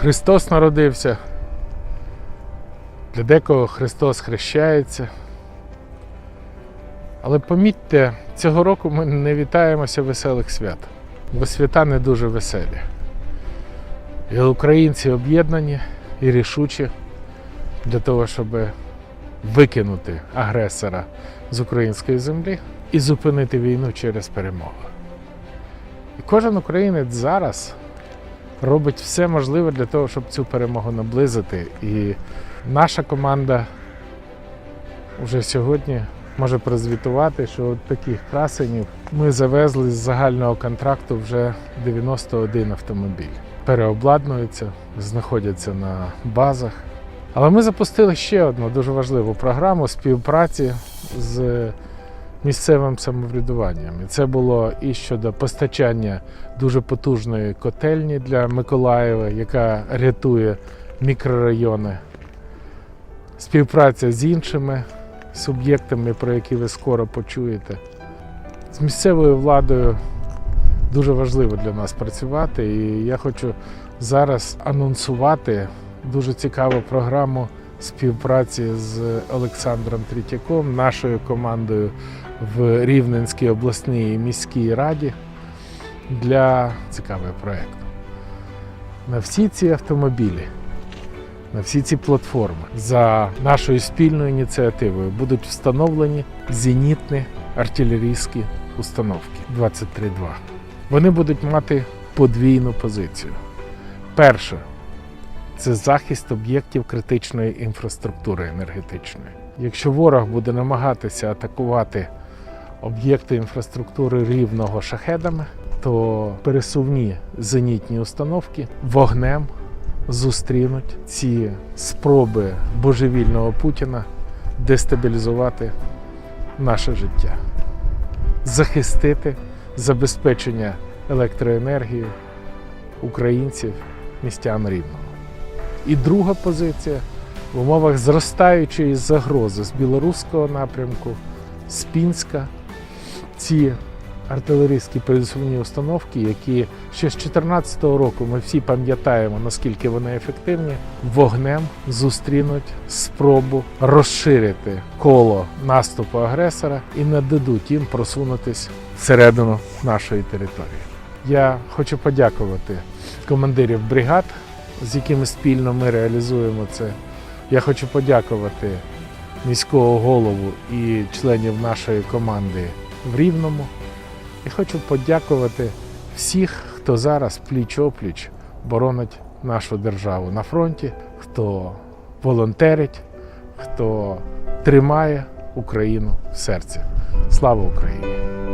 Христос народився. Для декого Христос хрещається. Але помітьте, цього року ми не вітаємося веселих свят, бо свята не дуже веселі. І українці об'єднані і рішучі для того, щоб викинути агресора з української землі і зупинити війну через перемогу. І кожен українець зараз робить все можливе для того, щоб цю перемогу наблизити. І наша команда вже сьогодні може прозвітувати, що от таких красенів ми завезли з загального контракту вже 91 автомобіль. Переобладнуються, знаходяться на базах. Але ми запустили ще одну дуже важливу програму співпраці з місцевим самоврядуванням. І це було і щодо постачання дуже потужної котельні для Миколаєва, яка рятує мікрорайони, співпраця з іншими суб'єктами, про які ви скоро почуєте. З місцевою владою дуже важливо для нас працювати, і я хочу зараз анонсувати дуже цікаву програму співпраці з Олександром Третьяком, нашою командою в Рівненській обласній міській раді для цікавого проєкту. На всі ці автомобілі, на всі ці платформи за нашою спільною ініціативою будуть встановлені зенітні артилерійські установки 23.2. Вони будуть мати подвійну позицію. Перше це захист об'єктів критичної інфраструктури енергетичної. Якщо ворог буде намагатися атакувати об'єкти інфраструктури рівного шахедами, то пересувні зенітні установки вогнем зустрінуть ці спроби божевільного Путіна дестабілізувати наше життя, захистити забезпечення електроенергії українців, містян рівного. І друга позиція в умовах зростаючої загрози з білоруського напрямку, з Пінська. Ці артилерійські пересувні установки, які ще з 2014 року ми всі пам'ятаємо, наскільки вони ефективні, вогнем зустрінуть спробу розширити коло наступу агресора і не дадуть їм просунутись всередину нашої території. Я хочу подякувати командирів бригад, з якими спільно ми реалізуємо це. Я хочу подякувати міського голову і членів нашої команди в Рівному. І хочу подякувати всіх, хто зараз пліч-опліч боронить нашу державу на фронті, хто волонтерить, хто тримає Україну в серці. Слава Україні!